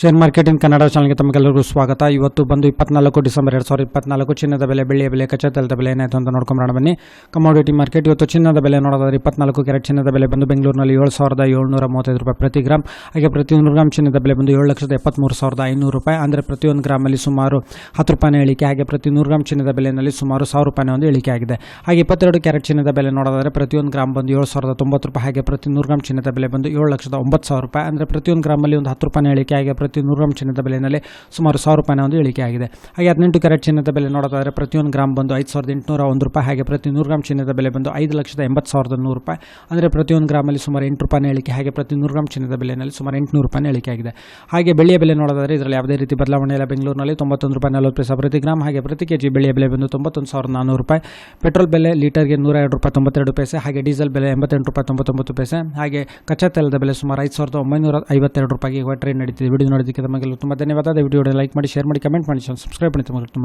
Share market in Kannada ಚಾನಲ್ಗೆ ತಮಗೆಲ್ಲರಿಗೂ ಸ್ವಾಗತ. ಇವತ್ತು ಬಂದು ಇಪ್ಪತ್ನಾಲ್ಕು ಡಿಸೆಂಬರ್ ಎರಡು ಸಾವಿರದ ಇಪ್ಪತ್ನಾಲ್ಕು. ಚಿನ್ನದ ಬೆಲೆ, ಬೆಳ್ಳಿಯ ಬೆಲೆ, ಕಚ್ಚಾ ತೈಲದ ಬೆಲೆ ಏನಾಯಿತು ಅಂತ ನೋಡ್ಕೊಂಬರೋಣ ಬನ್ನಿ. ಕಮಾಡಿಟಿ ಮಾರ್ಕೆಟ್ ಇವತ್ತು ಚಿನ್ನದ ಬೆಲೆ ನೋಡೋದಾದ್ರೆ ಇಪ್ಪತ್ನಾಲ್ಕು ಕ್ಯಾರೆಟ್ ಚಿನ್ನದ ಬೆಲೆ ಬಂದು ಬೆಂಗಳೂರಿನಲ್ಲಿ ಏಳು ಸಾವಿರದ ಏಳ್ನೂರ ಮೂವತ್ತೈದು ರೂಪಾಯಿ ಪ್ರತಿ ಗ್ರಾಮ್ ಹಾಗೆ ಪ್ರತಿಯೊಂದು ಗ್ರಾಮ್ ಚಿನ್ನದ ಬೆಲೆ ಬಂದು ಏಳು ಲಕ್ಷದ ಎಪ್ಪತ್ತ್ಮೂರು ಸಾವಿರದ ಐನೂರು ರೂಪಾಯಿ. ಅಂದರೆ ಪ್ರತಿಯೊಂದು ಗ್ರಾಮಲ್ಲಿ ಸುಮಾರು ಹತ್ತು ರೂಪಾಯಿನ ಇಳಿಕೆ ಹಾಗೆ ಪ್ರತಿ ನೂರು ಗ್ರಾಮ್ ಚಿನ್ನದ ಬೆಲೆಯಲ್ಲಿ ಸುಮಾರು ಸಾವಿರ ರೂಪಾಯಿನ ಒಂದು ಇಳಿಕೆ ಆಗಿದೆ. ಹಾಗೆ ಇಪ್ಪತ್ತೆರಡು ಕ್ಯಾರೆಟ್ ಚಿನ್ನದ ಬೆಲೆ ನೋಡೋದಾದ್ರೆ ಪ್ರತಿಯೊಂದು ಗ್ರಾಮ್ ಬಂದು ಏಳು ಸಾವಿರದ ತೊಂಬತ್ತು ರೂಪಾಯಿ. ಹಾಗೆ ಪ್ರತಿ ನೂರು ಗ್ರಾಮ್ ಚಿನ್ನದ ಬೆಲೆ ಬಂದು ಏಳು ಲಕ್ಷದ ಒಂಬತ್ತು ಸಾವಿರ ರೂಪಾಯಿ. ಅಂದರೆ ಪ್ರತಿಯೊಂದು ಗ್ರಾಮಲ್ಲಿ ಒಂದು ಹತ್ತು ರೂಪಾಯಿನ ಇಳಿಕೆ ಹಾಗೆ ಪ್ರತಿ ನೂರು ಗ್ರಾಮ್ ಚಿನ್ನದ ಬೆಲೆಯಲ್ಲಿ ಸುಮಾರು ಸಾವಿರ ರೂಪಾಯಿನ ಒಂದು ಇಳಿಕೆ ಆಗಿದೆ. ಹಾಗೆ ಹದಿನೆಂಟು ಕ್ಯಾರೆಟ್ ಚಿನ್ನದ ಬೆಲೆ ನೋಡೋದಾದರೆ ಪ್ರತಿಯೊಂದು ಗ್ರಾಮ್ ಬಂದು ಐದು ಸಾವಿರದ ಎಂಟುನೂರ ಒಂದು ರೂಪಾಯಿ, ಹಾಗೆ ಪ್ರತಿ ನೂರು ಗ್ರಾಮ್ ಚಿನ್ನದ ಬೆಲೆ ಬಂದು ಐದು ಲಕ್ಷದ ಎಂಬತ್ತು ಸಾವಿರದ ನೂರು ರೂಪಾಯಿ. ಅಂದರೆ ಪ್ರತಿಯೊಂದು ಗ್ರಾಮಲ್ಲಿ ಸುಮಾರು ಎಂಟು ರೂಪಾಯಿನ ಇಳಿಕೆ, ಹಾಗೆ ಪ್ರತಿ ನೂರು ಗ್ರಾಮ್ ಚಿನ್ನದ ಬೆಲೆಯಲ್ಲಿ ಸುಮಾರು ಎಂಟುನೂರು ರೂಪಾಯಿನ ಇಳಿಕೆ ಆಗಿದೆ. ಹಾಗೆ ಬೆಳೆಯ ಬೆಲೆ ನೋಡೋದಾದರೆ ಇದರಲ್ಲಿ ಯಾವುದೇ ರೀತಿ ಬದಲಾವಣೆ ಇಲ್ಲ. ಬೆಂಗಳೂರಿನಲ್ಲಿ ತೊಂಬತ್ತೊಂದು ರೂಪಾಯಿ ನಲವತ್ತು ಪೈಸೆ ಪ್ರತಿ ಗ್ರಾಮ್ ಹಾಗೆ ಪ್ರತಿ ಕೆಜಿ ಬೆಳ್ಳಿಯ ಬೆಲೆ ಬಂದು ತೊಂಬತ್ತೊಂದು ಸಾವಿರದ ನಾನ್ನೂರು ರೂಪಾಯಿ. ಪೆಟ್ರೋಲ್ ಬೆಲೆ ಲೀಟರ್ಗೆ ನೂರ ಎರಡು ರೂಪಾಯಿ ತೊಂಬತ್ತೆರಡು ಪೈಸೆ, ಹಾಗೆ ಡೀಸೆಲ್ ಬೆಲೆ ಎಂಬತ್ತೆಂಟು ರೂಪಾಯಿ ತೊಂಬತ್ತೊಂಬತ್ತು ಪೈಸೆ, ಹಾಗೆ ಕಚ್ಚಾ ತೈಲದ ಬೆಲೆ ಸುಮಾರು ಐದು ಸಾವಿರದ ಒಂಬೈನೂರ ಐವತ್ತೆರಡು ರೂಪಾಯಿಗೆ ಟ್ರೈನ್ ನಡೀತಿದೆ. ವಿಡಿಯೋ ನೋಡೋದಕ್ಕೆ ತಮಗೆಲ್ಲ ತುಂಬ ಧನ್ಯವಾದ. ವಿಡಿಯೋ ಲೈಕ್ ಮಾಡಿ ಶೇರ್ ಮಾಡಿ ಕಮೆಂಟ್ ಮಾಡಿ. ಸಬ್ಸ್ಕ್ರೈಬ್ ಮಾಡಿ ತುಂಬ